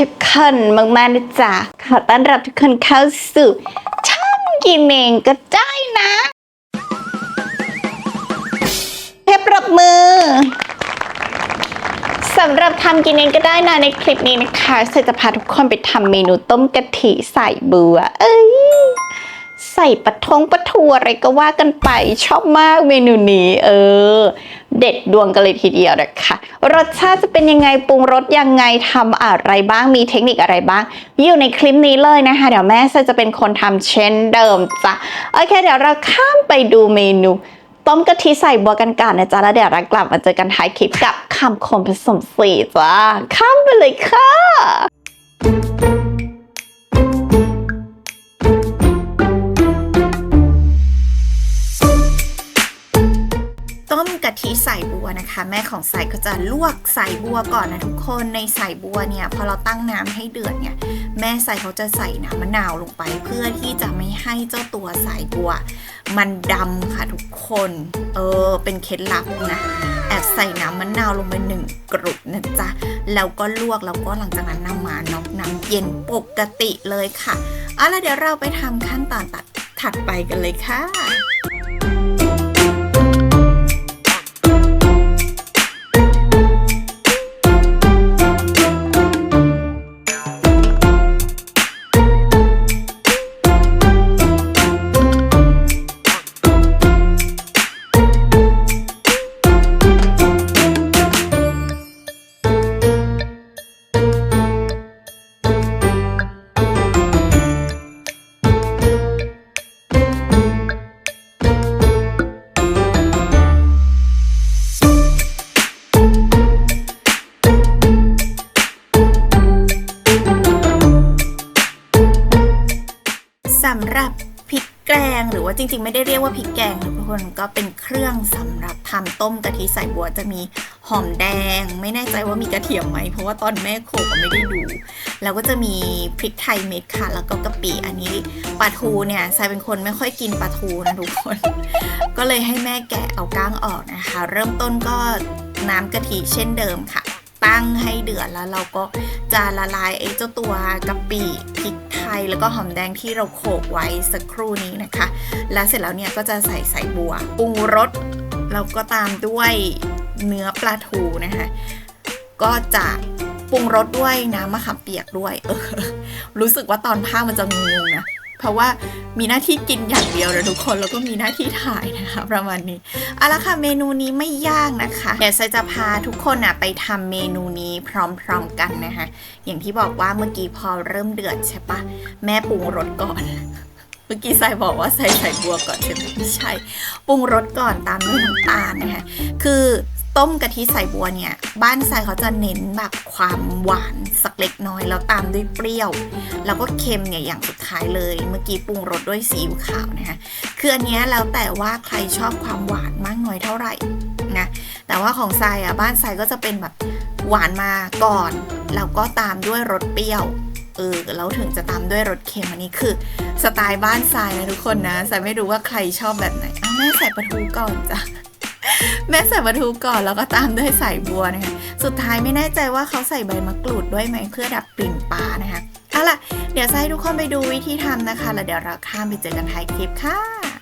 ทุกคนมากๆนะจ๊ะขอต้อนรับทุกคนเข้าสู่ช่องกินเองก็ได้นะเทปปรบมือสำหรับทำกินเองก็ได้นะในคลิปนี้นะคะเซจะพาทุกคนไปทำเมนูต้มกะทิใส่บัว เอ้ย ส่ปะทงปะทูอะไรก็ว่ากันไปชอบมากเมนูนี้เออ เด็ดดวงกันเลยทีเดียวนะคะรสชาติจะเป็นยังไงปรุงรสยังไงทำอะไรบ้างมีเทคนิคอะไรบ้างอยู่ในคลิปนี้เลยนะคะเดี๋ยวแม่จะเป็นคนทำเช่นเดิมจ้ะโอเค เดี๋ยวเราข้ามไปดูเมนูต้มกะทิใส่บัวกันก่อนนะจ๊ะแล้วเดี๋ยวเรากลับมาเจอกันท้ายคลิปกับคำคมผสมสีจ้าข้ามไปเลยค่ะ แม่ของใส่ก็จะลวกใส่บัวก่อนนะทุกคนในใส่บัวเนี่ยพอเราตั้งน้ำให้เดือดเนี่ยแม่ใส่เขาจะใส่น้ำมะนาวลงไป เพื่อที่จะไม่ให้เจ้าตัวสายบัว มันดำค่ะทุกคนเออเป็นเคล็ดลับนะแอบใส่น้ำมะนาวลงไปหนึ่งกรุบนะจ๊ะแล้วก็ลวกแล้วก็หลังจากนั้นนำมาน็อกน้ำเย็นปกติเลยค่ะเอาละเดี๋ยวเราไปทำขั้นตอนตัดถัดไปกันเลยค่ะ แกงหรือว่าจริงๆ ไม่ได้เรียกว่าพริกแกงนะทุกคนก็เป็นเครื่องสำหรับทำต้มกะทิใส่บัวจะมีหอมแดง ไม่แน่ใจว่ามีกระเทียมไหมเพราะว่าตอนแม่โขกก็ไม่ได้ดู แล้วก็จะมีพริกไทยเม็ดค่ะ แล้วก็กะปิอันนี้ปลาทูเนี่ยทรายเป็นคนไม่ค่อยกินปลาทูนะทุกคน ก็เลยให้แม่แกะเอาก้างออกนะคะ เริ่มต้นก็น้ำกะทิเช่นเดิมค่ะ ตั้งให้เดือดแล้วเราก็จะละลายไอ้เจ้าตัวกะปิพริกไทยแล้วก็หอมแดงที่เราโขลกไว้สักครู่นี้นะคะ แล้วเสร็จแล้วเนี่ยก็จะใส่ใส่บัวปรุงรสแล้วก็ตามด้วยเนื้อปลาทูนะคะ ก็จะปรุงรสด้วยน้ำมะขามเปียกด้วย เออ รู้สึกว่าตอนภาคมันจะงงๆนะ เพราะว่ามีหน้าที่กินอย่างเดียวนะทุกคนแล้วก็มีหน้าที่ถ่ายนะคะประมาณนี้เอาละค่ะเมนูนี้ไม่ยากนะคะเดี๋ยวไซจะพาทุกคนอะไปทำเมนูนี้พร้อมๆกันนะคะอย่างที่บอกว่าเมื่อกี้พอเริ่มเดือดใช่ปะแม่ปรุงรสก่อนเมื่อกี้ใส่บอกว่าใส่ใส่บัวก่อนใช่ไหมไม่ใช่ ปรุงรสก่อนตามด้วยน้ำตาลนะคะ คือ ต้มกะทิใส่บัวเนี่ย บ้านทรายเขาจะเน้นแบบความหวานสักเล็กน้อย แล้วตามด้วยเปรี้ยว แล้วก็เค็มเนี่ยอย่างสุดท้ายเลย เมื่อกี้ปรุงรสด้วยซีอิ๊วขาวนะคะคืออันนี้แล้วแต่ว่าใครชอบความหวานมากน้อยเท่าไหร่นะแต่ว่าของทรายอะบ้านทรายก็จะเป็นแบบหวานมาก่อนแล้วก็ตามด้วยรสเปรี้ยวเออแล้วถึงจะตามด้วยรสเค็มอันนี้คือ สไตล์บ้านทรายนะทุกคนนะทรายไม่รู้ว่าใครชอบแบบไหนเอาแม่ใส่ปลาทูก่อนจ้ะ แม่ใส่ปลาทูก่อนแล้วก็ตามด้วยใส่บัวนะคะ สุดท้ายไม่แน่ใจว่าเขาใส่ใบมะกรูดด้วยไหมเพื่อดับกลิ่นปลานะคะเอาล่ะ เดี๋ยวจะให้ทุกคนไปดูวิธีทำนะคะ แล้วเดี๋ยวเราข้ามไปเจอกันท้ายคลิปค่ะ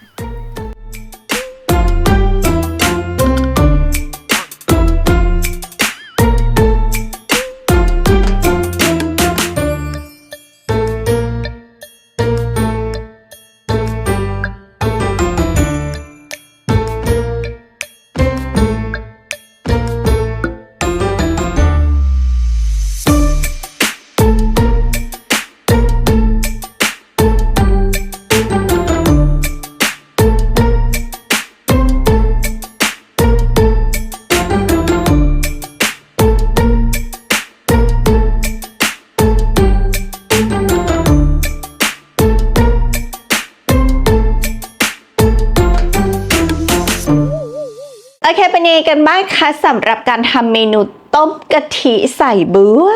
เคเป็นยังไงกันบ้างคะสำหรับการทำเมนูต้มกะทิใส่เบื้อ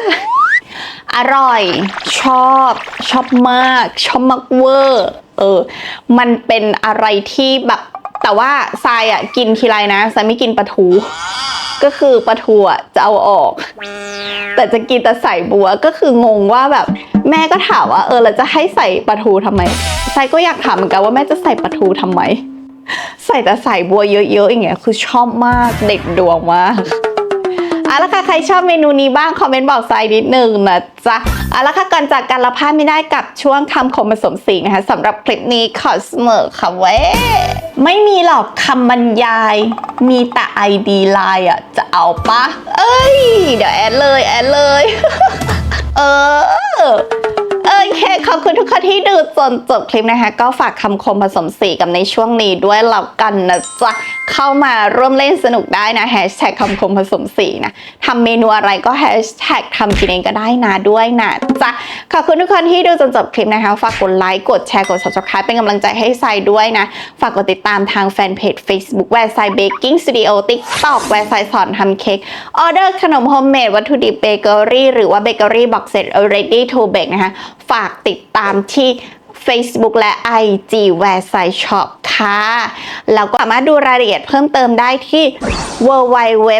อร่อย ชอบ ชอบมาก ชอบมากเวอร์เออ มันเป็นอะไรที่แบบแต่ว่าทรายอะกินทีไรนะทรายไม่กินปลาทู ก็คือปลาทูอะจะเอาออก แต่จะกินแต่ใส่บัวก็คืองงว่าแบบ แม่ก็ถามว่า เออเราจะให้ใส่ปลาทูทำไมไซก็อยากถามเหมือนกันว่าแม่จะใส่ปลาทูทำไม ใส่แต่ใส่บัวเยอะๆอย่างเงี้ยคือชอบมากเด็กดวงมากเอาละค่ะใครชอบเมนูนี้บ้าง คอมเมนต์บอกทรายนิดนึงนะจ๊ะเอาละค่ะก่อนจากกันเราพลาดไม่ได้กับช่วงคำคมผสมสีนะคะสำหรับคลิปนี้ขอเสมอค่ะเว้ยไม่มีหรอกคำบรรยาย มีแต่ ID ไลน์อะ จะเอาปะเอ้ย เดี๋ยวแอดเลย แอดเลย เออ อเคขอบคุณทุกคนที่ดูจนจบคลิปนะคะ ก็ฝากคำคมผสมสีกับในช่วงนี้ด้วยแล้วกันนะจ๊ะ เข้ามาร่วมเล่นสนุกได้นะแฮชแท็กคำคมผสมสีนะทำเมนูอะไรก็แฮชแท็กทำกินเองก็ได้นะด้วยนะจ๊ะ ขอบคุณทุกคนที่ดูจนจบคลิปนะคะ ฝากกดไลค์กดแชร์กด subscribe เป็นกำลังใจให้ไซด้วยนะ ฝากกดติดตามทางแฟนเพจ Facebook แวร์ไซเบกกิ้งสตูดิโอ TikTok แวร์ไซสอนทำเค้กออเดอร์ขนมโฮมเมดวัตถุดิบเบเกอรี่หรือว่าเบเกอรี่บ็อกเซต ready to bake นะคะฝากติดตามที่ Facebook และ IG แวร์ไซช็อปค่ะแล้วก็สามารถดูรายละเอียดเพิ่มเติมได้ที่ w w w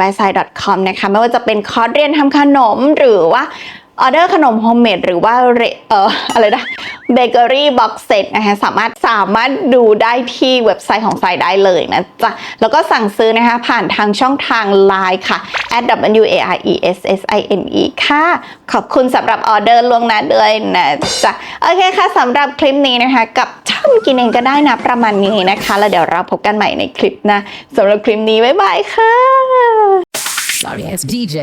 w a i s i c o m นะคะ ไม่ว่าจะเป็นคอร์สเรียนทำขนมหรือว่าออเดอร์ขนมโฮมเมดหรือว่าเรเอ่ออะไรนะ เบเกอรี่บ็อกเซตนะคะสามารถสามารถดูได้ที่เว็บไซต์ของไซได้เลยนะจ๊ะ แล้วก็สั่งซื้อนะคะ ผ่านทางช่องทาง Line ค่ะ at w a r e s s i n e ค่ะ ขอบคุณสำหรับออเดอร์ล่วงหน้าด้วยนะจ๊ะ โอเคค่ะสำหรับคลิปนี้นะคะ กับทำกินเองก็ได้นะ ประมาณนี้นะคะ แล้วเดี๋ยวเราพบกันใหม่ในคลิปนะสำหรับคลิปนี้ บ๊ายบายค่ะ Sorry, it's DJ.